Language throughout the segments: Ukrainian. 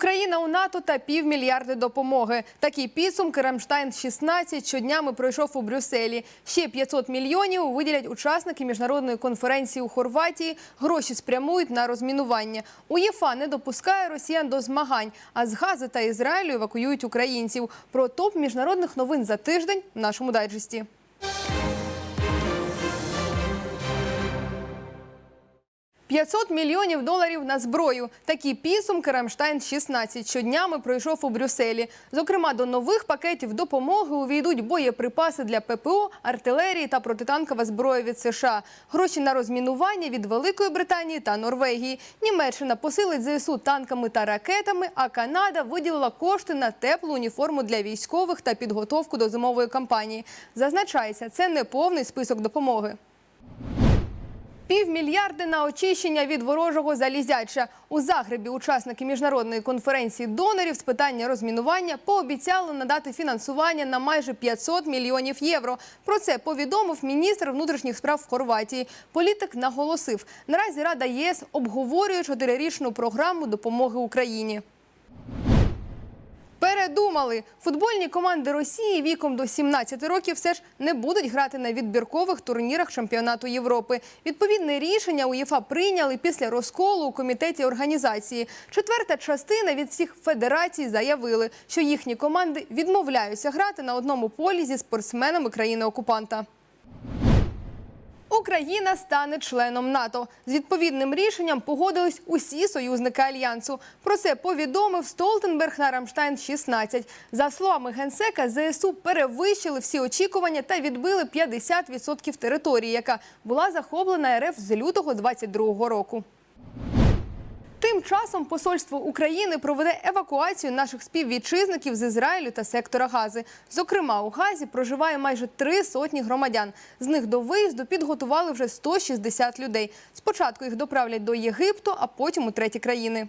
Україна у НАТО та півмільярди допомоги. Такі підсумки Рамштайн 16 щоднями пройшов у Брюсселі. Ще 500 мільйонів виділять учасники міжнародної конференції у Хорватії. Гроші спрямують на розмінування. УЄФА не допускає росіян до змагань, а з Гази та Ізраїлю евакуюють українців. Про топ міжнародних новин за тиждень в нашому дайджесті. «500 мільйонів доларів на зброю. Такі підсумки Рамштайн 16 щоднями пройшов у Брюсселі. Зокрема, до нових пакетів допомоги увійдуть боєприпаси для ППО, артилерії та протитанкова зброя від США. Гроші на розмінування від Великої Британії та Норвегії. Німеччина посилить ЗСУ танками та ракетами, а Канада виділила кошти на теплу уніформу для військових та підготовку до зимової кампанії. Зазначається, це не повний список допомоги. Півмільярди на очищення від ворожого залізяча. У Загребі учасники міжнародної конференції донорів з питання розмінування пообіцяли надати фінансування на майже 500 мільйонів євро. Про це повідомив міністр внутрішніх справ Хорватії. Політик наголосив, наразі Рада ЄС обговорює чотирирічну програму допомоги Україні. Передумали. Футбольні команди Росії віком до 17 років все ж не будуть грати на відбіркових турнірах чемпіонату Європи. Відповідне рішення УЄФА прийняли після розколу у комітеті організації. Четверта частина від всіх федерацій заявили, що їхні команди відмовляються грати на одному полі зі спортсменами країни-окупанта. Україна стане членом НАТО. З відповідним рішенням погодились усі союзники альянсу. Про це повідомив Столтенберг на Рамштайн 16 За словами генсека, ЗСУ перевищили всі очікування та відбили 50% території, яка була захоплена РФ з лютого 22 року. Тим часом посольство України проведе евакуацію наших співвітчизників з Ізраїлю та сектора Гази. Зокрема, у Газі проживає майже три сотні громадян. З них до виїзду підготували вже 160 людей. Спочатку їх доправлять до Єгипту, а потім у треті країни.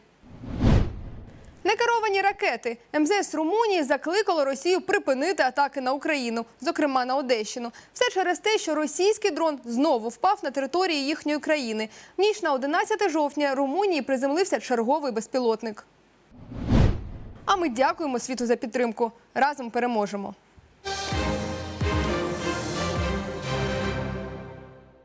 Некеровані ракети МЗС Румунії закликало Росію припинити атаки на Україну, зокрема на Одещину. Все через те, що російський дрон знову впав на території їхньої країни. В ніч на 11 жовтня Румунії приземлився черговий безпілотник. А ми дякуємо світу за підтримку. Разом переможемо.